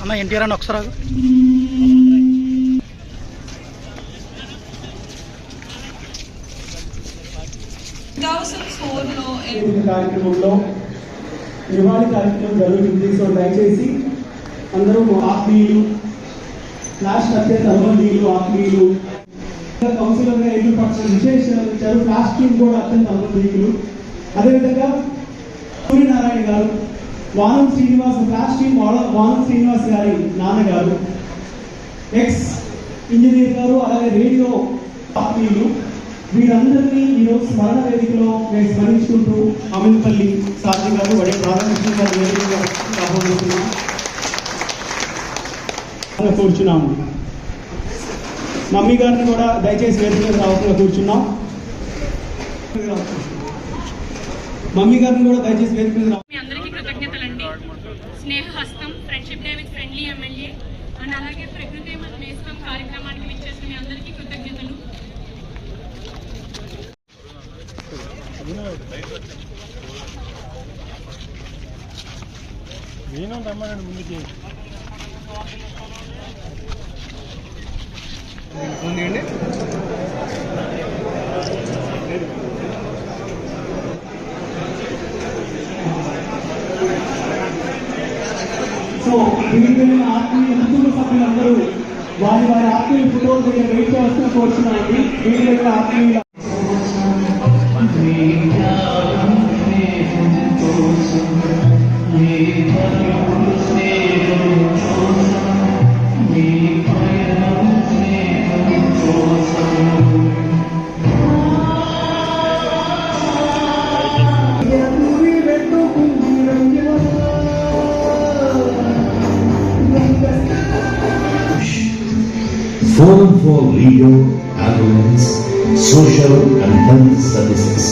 అన్న ఎన్టీఆర్ అని ఒకసారి కార్యక్రమంలో నివాళి కార్యక్రమం జరుగుతుంది సో దయచేసి అందరూ ఆత్మీయులు లాస్ట్ అత్యంత అనుబంధీయులు ఆత్మీయులు కౌన్సిలర్గా ఎన్నికపరిచిన విశేషాలు ఇచ్చారు. ఫ్లాష్ టీమ్ కూడా అత్యంత అనుభవీకులు అదేవిధంగా సూర్యనారాయణ గారు వానం శ్రీనివాస్ ఫ్లాష్ వానం శ్రీనివాస్ గారి నాన్నగారు ఎక్స్ ఇంజనీర్ గారు అలాగే రేడియో ఆత్మీయులు వీరందరినీ ఈరోజు స్మరణ వేదికలో మేము స్మరించుకుంటూ అమిన్పల్లి సాధ్యం గారు వడే రాధాకృష్ణ గారు వేదికగా ఆహ్వానిస్తున్నాం అలా కూర్చున్నాము మమ్మీ గారిని కూడా దయచేసి వేదిక మీద రావాల్సిందిగా కూర్చున్నాం. మమ్మీ గారిని కూడా దయచేసి వేదిక మీద అందరికీ కృతజ్ఞతలండి. స్నేహహస్తం friendship day with friendly MLA and అలాగే ప్రకృతి మన నేస్తం కార్యక్రమానికి విచ్చేసిన మీ అందరికీ కృతజ్ఞతలు. సో దీనికి ఆత్మీయ కుటుంబ సభ్యులందరూ వారి వారి ఆత్మీయ ఫోటోలు దగ్గర వెయిట్ చేస్తూ కూర్చున్నారండి. దీనికి వెళ్ళిన ఆత్మీయుల Legal, Ambulance, Social and Health Services.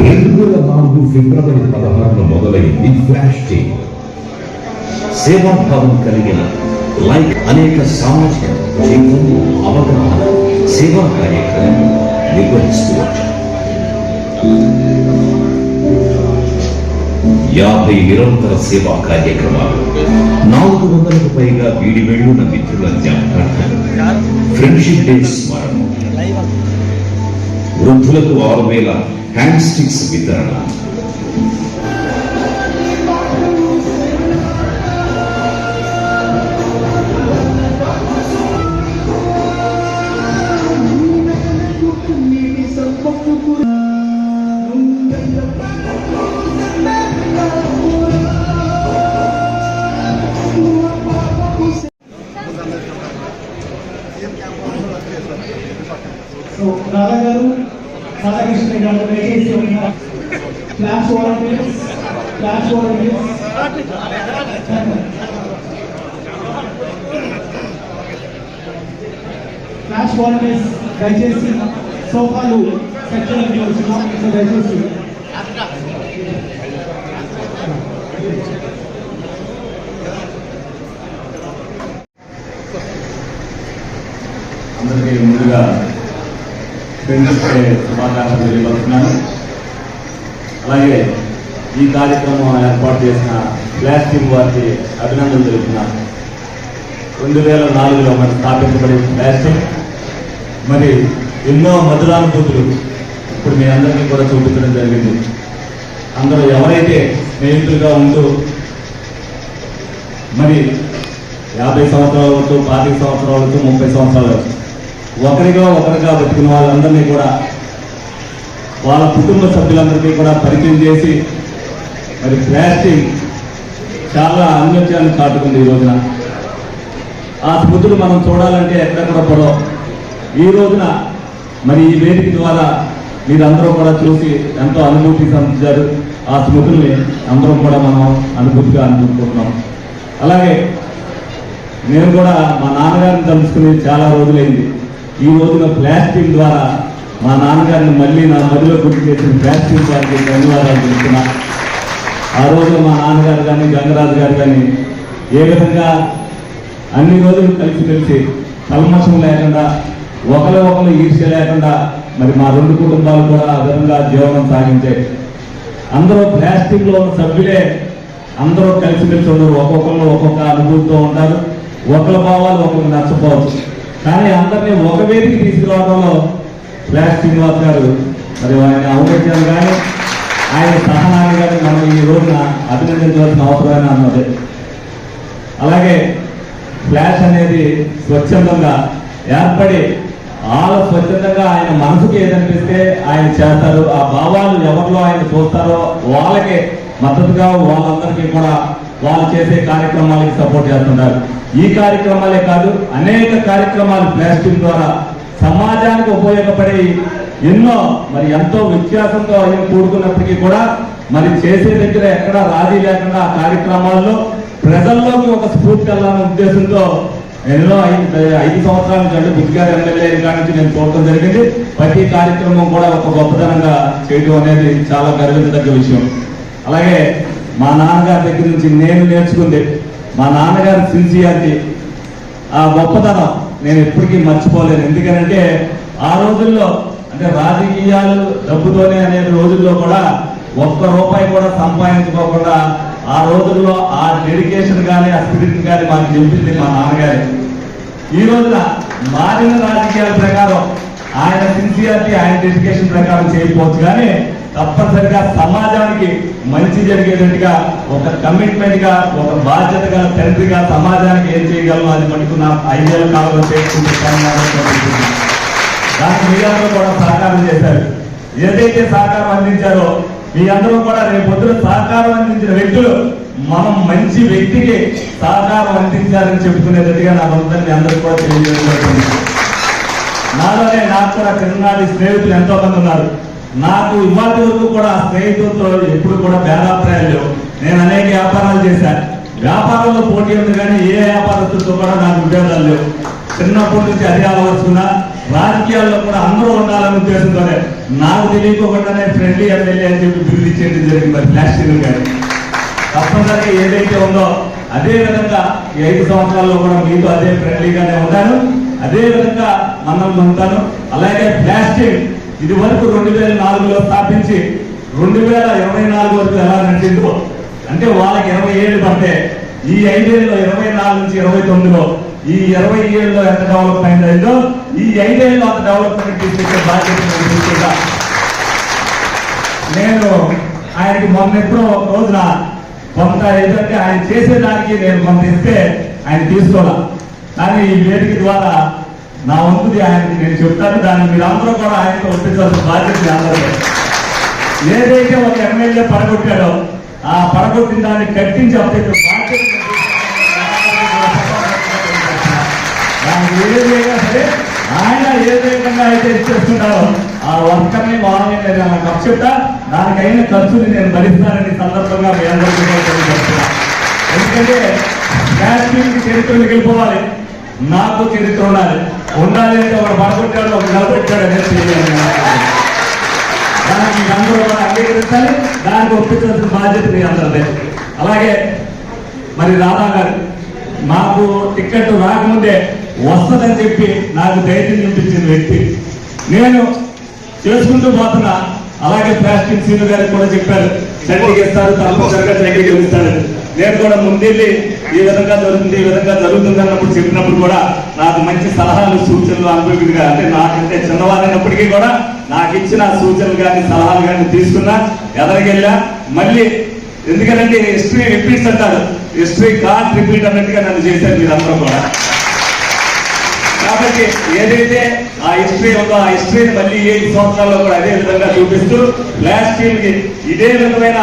రెండు వేల నాలుగు ఫిబ్రవరి పదహారున మొదలైంది ఫ్లాష్ డే సేవాభావం కలిగిన లైక్ అనేక సామాజిక చైతన్య అవగాహన సేవా కార్యక్రమం నిర్వహిస్తూ వచ్చారు యాభై నిరంతర సేవా కార్యక్రమాలు నాలుగు వందలకు పైగా వీడి వెళ్ళున్న మిత్రుల జ్ఞాపకార్థం ఫ్రెండ్షిప్ డే స్మరణ వృద్ధులకు ఆరు వేల హ్యాండ్ స్టిక్స్ వితరణ flash volunteers flash volunteers flash volunteers దయచేసి సోఫాలు సెక్షన్ దయచేసి అందరికీ ముందుగా ఫ్రెండ్స్ శుభాకాంక్షలు తెలియపరుస్తున్నాను. అలాగే ఈ కార్యక్రమం ఏర్పాటు చేసిన ఫ్లాష్ టీమ్ వారికి అభినందనలు తెలుపుతున్నాను రెండు వేల నాలుగులో మనం స్థాపించబడిన ఫ్లాష్ టీమ్ మరి ఎన్నో మధురానుభూతులు ఇప్పుడు మీ అందరికీ కూడా చూపించడం జరిగింది. అందరూ ఎవరైతే స్నేహితులుగా ఉంటూ మరి యాభై సంవత్సరాలతో పాతిక సంవత్సరాలతో ముప్పై సంవత్సరాలు ఒకరిగా ఒకరిగా బతికిన వాళ్ళందరినీ కూడా వాళ్ళ కుటుంబ సభ్యులందరికీ కూడా పరిచయం చేసి మరి ప్లాస్టిక్ చాలా అన్యోన్యాన్ని చాటుకుంది ఈ రోజున. ఆ స్మృతులు మనం చూడాలంటే ఎక్కడెక్కడ పడో పడవు. ఈ రోజున మరి ఈ వేదిక ద్వారా మీరందరూ కూడా చూసి ఎంతో అనుభూతి సంచారు ఆ స్మృతుల్ని అందరం కూడా మనం అనుభూతిగా అనుకుంటున్నాం అలాగే నేను కూడా మా నాన్నగారిని తలుచుకుని చాలా రోజులైంది. ఈ రోజున ప్లాస్టిక్ ద్వారా మా నాన్నగారిని మళ్ళీ నా మదిలో గుర్తు చేసిన ఫ్యాక్టరీ వారికి ధన్యవాదాలు చెప్తున్నా. ఆ రోజు మా నాన్నగారు కానీ గంగరాజు గారు కానీ ఏ విధంగా అన్ని రోజులు కలిసి కలిసి కల్మషం లేకుండా ఒకరు ఒకరు ఈర్ష్య లేకుండా మరి మా రెండు కుటుంబాలు కూడా ఆ విధంగా జీవనం సాగించాయి అందరూ ప్లాస్టిక్లో ఉన్న సభ్యులే అందరూ కలిసి కలిసి ఉండరు. ఒక్కొక్కరు ఒక్కొక్క అనుభూతితో ఉంటారు. ఒకరి భావాలు ఒకరికి నచ్చపోవచ్చు కానీ అందరినీ ఒక వేదికి తీసుకురావడంలో ఫ్లాష్ శ్రీనివాస్ గారు మరి ఆయన ఔన్నత్యాలు కానీ ఆయన సహనాన్ని కానీ మనం ఈ రోజున అభినందించవలసిన అవసరమైన అన్నది అలాగే ఫ్లాష్ అనేది స్వచ్ఛందంగా ఏర్పడి వాళ్ళ స్వచ్ఛందంగా ఆయన మనసుకి ఏదనిపిస్తే ఆయన చేస్తారు. ఆ భావాలు ఎవరిలో ఆయన చూస్తారో వాళ్ళకే మద్దతుగా వాళ్ళందరికీ కూడా వాళ్ళు చేసే కార్యక్రమాలకి సపోర్ట్ చేస్తున్నారు ఈ కార్యక్రమాలే కాదు అనేక కార్యక్రమాలు ప్లాస్టిక్ ద్వారా సమాజానికి ఉపయోగపడే ఎన్నో మరి ఎంతో వ్యత్యాసంతో ఆయన కూడుకున్నప్పటికీ కూడా మరి చేసే దగ్గర ఎక్కడ రాజీ లేకుండా ఆ కార్యక్రమాల్లో ప్రజల్లోకి ఒక స్ఫూర్తి వెళ్ళాలనే ఉద్దేశంతో ఎన్నో ఐదు ఐదు సంవత్సరాల నుంచి అంటే బుద్ధిగారి ఎమ్మెల్యే నుంచి నేను చూడటం జరిగింది. ప్రతి కార్యక్రమం కూడా ఒక గొప్పతనంగా చేయడం అనేది చాలా గర్వించదగ్గ విషయం. అలాగే మా నాన్నగారి దగ్గర నుంచి నేను నేర్చుకుంది మా నాన్నగారి సిన్సియారిటీ ఆ గొప్పతనం నేను ఎప్పటికీ మర్చిపోలేను. ఎందుకంటే ఆ రోజుల్లో అంటే రాజకీయాలు డబ్బుతోనే అనే రోజుల్లో కూడా ఒక్క రూపాయి కూడా సంపాదించుకోకుండా ఆ రోజుల్లో ఆ డెడికేషన్ కానీ ఆ స్పిరిట్ కానీ మాకు చెప్పింది మా నాన్నగారి. ఈ రోజున మారిన రాజకీయాల ప్రకారం ఆయన సిన్సియారిటీ ఆయన డెడికేషన్ ప్రకారం చేయకపోవచ్చు. కానీ తప్పనిసరిగా సమాజానికి మంచి జరిగేటట్టుగా ఒక కమిట్మెంట్గా ఒక బాధ్యత గల తండ్రిగా సమాజానికి ఏం చేయగలమో అది మటుకు నా ఐదేళ్ళ కాలంలో చేసుకుంటే దానికి మీరందరూ కూడా సహకారం చేశారు. ఏదైతే సహకారం అందించారో మీ అందరూ కూడా రేపొద్దున సహకారం అందించిన వ్యక్తులు మనం మంచి వ్యక్తికి సహకారం అందించారని చెప్పుకునేటట్టుగా నా వంతని మీ అందరూ కూడా తెలియజేయడం నాలోనే నాకు కూడా చిన్ననాటి స్నేహితులు ఎంతో మంది ఉన్నారు. నాకు ఇవాటి వరకు కూడా స్నేహితులతో ఎప్పుడు కూడా భేదాభిప్రాయాలు లేవు. నేను అనేక వ్యాపారాలు చేశాను వ్యాపారంలో పోటీ ఉంది కానీ ఏ వ్యాపారస్తులతో కూడా నాకు విభేదాలు లేవు. చిన్నప్పటి నుంచి అదే అలవరుచుకున్నా రాజకీయాల్లో కూడా అందరూ ఉండాలనే ఉద్దేశంతోనే నాకు తెలియకోకుండానే ఫ్రెండ్లీ ఎమ్మెల్యే అని చెప్పి బిల్లు ఇచ్చేయడం జరిగింది మరి ప్లాస్టిక్ గారు తప్పనిసరిగా ఏదైతే ఉందో అదే విధంగా ఈ ఐదు సంవత్సరాల్లో కూడా మీతో అదే ఫ్రెండ్లీగానే ఉంటాను. అదే విధంగా మనం ఉంటాను. అలాగే ప్లాస్టిక్ ఇది వరకు రెండు వేల నాలుగులో స్థాపించి రెండు వేల ఇరవై నాలుగు వరకు ఎలా నడిచిందో అంటే వాళ్ళకి ఇరవై ఏళ్ళు పడితే ఈ ఐదేళ్ళలో ఇరవై నాలుగు నుంచి ఇరవై తొమ్మిదిలో ఈ ఇరవై ఏళ్ళలో ఎంత డెవలప్మెంట్ అయిందో ఈ ఐదేళ్ళలో అంత డెవలప్మెంట్ తీసుకొచ్చే బాధ్యత నేను ఆయనకి మొన్న ఎప్పుడో ఒక రోజున కొంత ఏదంటే ఆయన చేసేదానికి నేను మొన్న ఇస్తే ఆయన తీసుకోవాలి? కానీ ఈ వేదిక ద్వారా నా వంతుది ఆయనకి నేను చెప్తాను దాన్ని మీరందరూ కూడా ఆయనతో ఒప్పించాల్సిన బాధ్యత అందరూ ఏదైతే ఒక ఎమ్మెల్యే పడగొట్టాడో ఆ పడగొట్టిన దాన్ని కట్టించి అప్పటి బాధ్యత ఏదైనా సరే ఆయన ఏ విధంగా అయితే ఇచ్చేస్తున్నారో ఆ వర్కర్ని వాళ్ళని నేను నాకు అప్పచెప్తా దానికైన ఖర్చుని నేను భరిస్తానని సందర్భంగా మీ అందరికీ ఎందుకంటే కాశ్మీర్కి చరిత్రలు వెళ్ళిపోవాలి. నాకు చరిత్ర ఉండాలి. ఉండాలి అంటే ఒక పడగొట్టాడు ఒక నిలబెట్టాడు అనేది తెలియాలి దానికి అందరూ కూడా అంగీకరించాలి. దానికి ఒప్పించాల్సిన బాధ్యత మీ అందరిదే. అలాగే మరి రాధా గారు మాకు టికెట్ రాకముందే వస్తుందని చెప్పి నాకు ధైర్యం చూపించిన వ్యక్తి. నేను చేసుకుంటూ పోతున్నా. అలాగే ప్లాస్టిక్ సీను గారికి కూడా చెప్పారు చట్టీకి ఇస్తారు తప్పనిసరిగా చట్టీకి ఇస్తారు నేను కూడా ముందెళ్ళి ఈ విధంగా జరుగుతుంది ఈ విధంగా జరుగుతుంది అన్నప్పుడు చెప్పినప్పుడు కూడా నాకు మంచి సలహాలు సూచనలు అనుభవిగా అంటే నాకంటే చిన్నవారైనప్పటికీ కూడా నాకు ఇచ్చిన సూచనలు కానీ సలహాలు కానీ తీసుకున్నా ఎదరికెళ్ళా మళ్ళీ ఎందుకంటే హిస్టరీ రిపీట్స్ అంటారు హిస్టరీ కాన్ రిపీట్ అన్నట్టుగా నన్ను చేశారు మీరందరూ కూడా. కాబట్టి ఏదైతే ఆ హిస్టరీ ఉందో ఆ హిస్టరీని మళ్ళీ ఏడు సంవత్సరాల్లో కూడా అదే విధంగా చూపిస్తూ లాస్ట్కి ఇదే విధమైన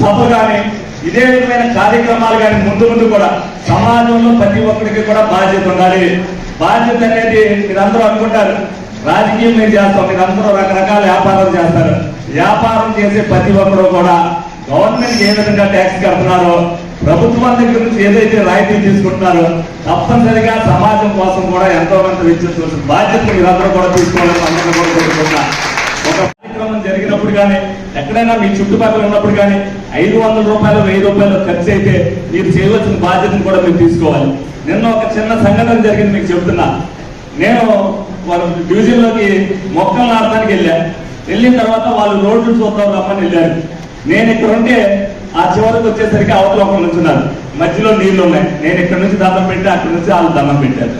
సభ కానీ ఇదే విధమైన కార్యక్రమాలు కానీ ముందు ముందు కూడా సమాజంలో ప్రతి ఒక్కరికి కూడా బాధ్యత ఉండాలి. బాధ్యత అనేది మీరందరూ అనుకుంటారు. రాజకీయం మేము చేస్తాం మీరందరూ రకరకాల వ్యాపారం చేస్తారు. వ్యాపారం చేసే ప్రతి ఒక్కరు కూడా గవర్నమెంట్ ఏ విధంగా ట్యాక్స్ కడుతున్నారో ప్రభుత్వం దగ్గర నుంచి ఏదైతే రాయితీ తీసుకుంటున్నారో తప్పనిసరిగా సమాజం కోసం కూడా ఎంతో కొంత వెచ్చించవలసిన బాధ్యత మీరందరూ కూడా తీసుకోవాలని అందరూ కూడా ఒక కార్యక్రమం జరిగినప్పుడు కానీ ఎక్కడైనా మీ చుట్టుపక్కల ఉన్నప్పుడు కానీ ఐదు వందల రూపాయలు వెయ్యి రూపాయలు ఖర్చు అయితే మీరు చేయవలసిన బాధ్యతను కూడా మీరు తీసుకోవాలి. నిన్న ఒక చిన్న సంఘటన జరిగింది మీకు చెప్తున్నా. నేను వాళ్ళ డివిజన్లోకి మొక్కలు నాటడానికి వెళ్ళా. వెళ్ళిన తర్వాత వాళ్ళు రోడ్లు చూద్దాం రమ్మని వెళ్ళారు. నేను ఇక్కడ ఉంటే ఆ చివరికి వచ్చేసరికి అవతల ఒకరు నుంచున్నారు మధ్యలో నీళ్ళు ఉన్నాయి. నేను ఇక్కడ నుంచి దండం పెట్టి అక్కడ నుంచి వాళ్ళు దండం పెట్టారు.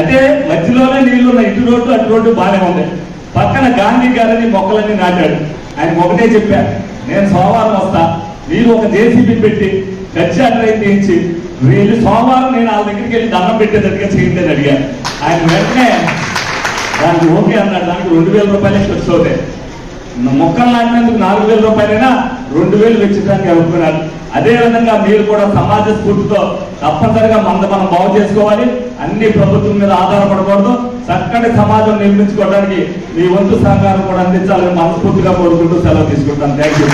అంటే మధ్యలోనే నీళ్ళు ఉన్నాయి. ఇటు రోడ్డు అటు రోడ్డు బాగానే ఉంది. పక్కన గాంధీ గారిని మొక్కలన్నీ నాటాడు. ఆయన ఒకటే చెప్పారు నేను సోమవారం వస్తా. మీరు ఒక జేసీబీ పెట్టి గచ్చి అట్రైన్ తీయించి వీళ్ళు సోమవారం నేను వాళ్ళ దగ్గరికి వెళ్ళి దండం పెట్టేటట్టుగా చేయండి అని అడిగాను ఆయన వెంటనే దానికి ఓకే అన్నాడు. దానికి రెండు వేల రూపాయలే ఖర్చు అవుతాయి మొక్కలు నాటినందుకు నాలుగు వేల రూపాయలైనా రెండు వేలు వెచ్చడానికి అనుకున్నాడు అదే విధంగా మీరు కూడా సమాజ స్ఫూర్తితో తప్పనిసరిగా మంద మనం బాగు చేసుకోవాలి. అన్ని ప్రభుత్వం మీద ఆధారపడకూడదు. చక్కటి సమాజం నిర్మించుకోవడానికి మీ వంతు సహకారం కూడా అందించాలని మనస్ఫూర్తిగా కోరుకుంటూ సెలవు తీసుకుంటాను. థ్యాంక్ యూ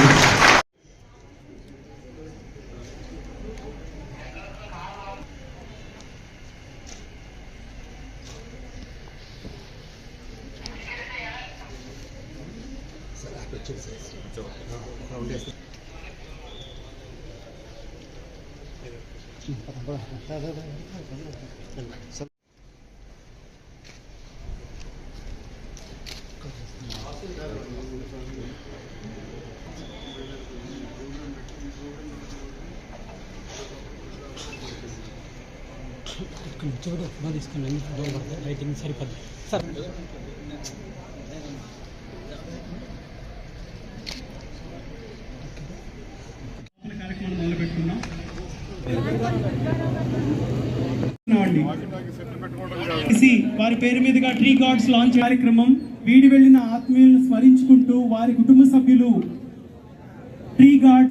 ఇక్కడ నుంచి కూడా ఉప్మా తీసుకున్నాను దూరం పడుతుంది లైటింగ్ సరిపోద్ది సార్ కార్యక్రమం మొదలు పెట్టుకున్నాం వారి పేరు మీదుగా ట్రీ గార్డ్స్ లాంచ్ కార్యక్రమం వీడి వెళ్ళిన ఆత్మీయులను స్మరించుకుంటూ వారి కుటుంబ సభ్యులు ట్రీ గార్డ్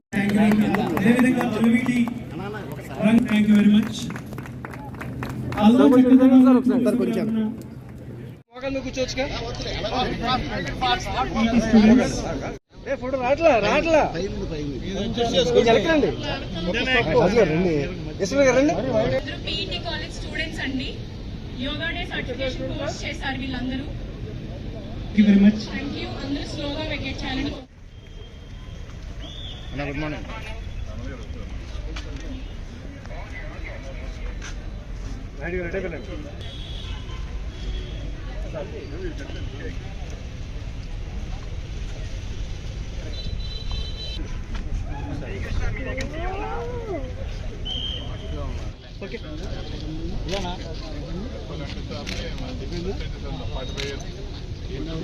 అదేవిధంగా అలవీటి thank you very much photo రాట్లా రాట్లా ఎలకండి రండి యశ్వర్ గారు రండి Thank you very much. Thank you. Andhra Sloga Cricket Channel. Anna, good morning. Where you take it? Okay. Yeah, na. You know,